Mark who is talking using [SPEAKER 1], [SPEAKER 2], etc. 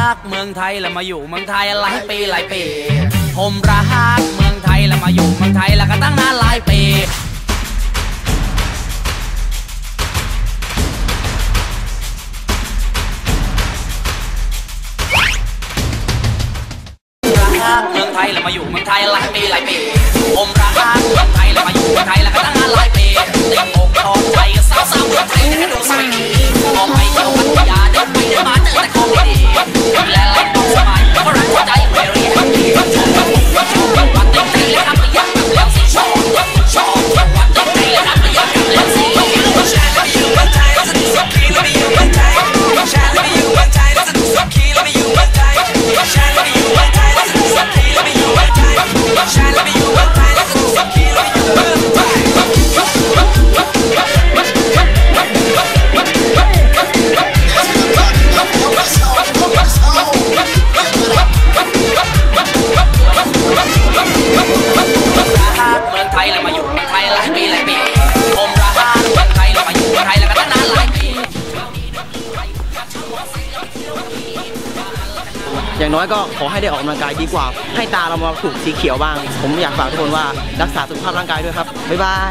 [SPEAKER 1] รักเมืองไทยแล้วมาอยู่เมืองไทยหลายปีหลายปี ผมรักเมืองไทยแล้วมาอยู่เมืองไทยแล้วก็ตั้งนานหลายปีรักเมืองไทยแล้วมาอยู่เมืองไทยหลายปีหลายปีผม อย่างน้อยก็
[SPEAKER 2] ขอให้ได้ออกกำลังกายดีกว่า ให้ตาเรามาถูกสีเขียวบ้าง ผมอยากฝากทุกคนว่ารักษาสุขภาพร่างกายด้วยครับ บ๊ายบาย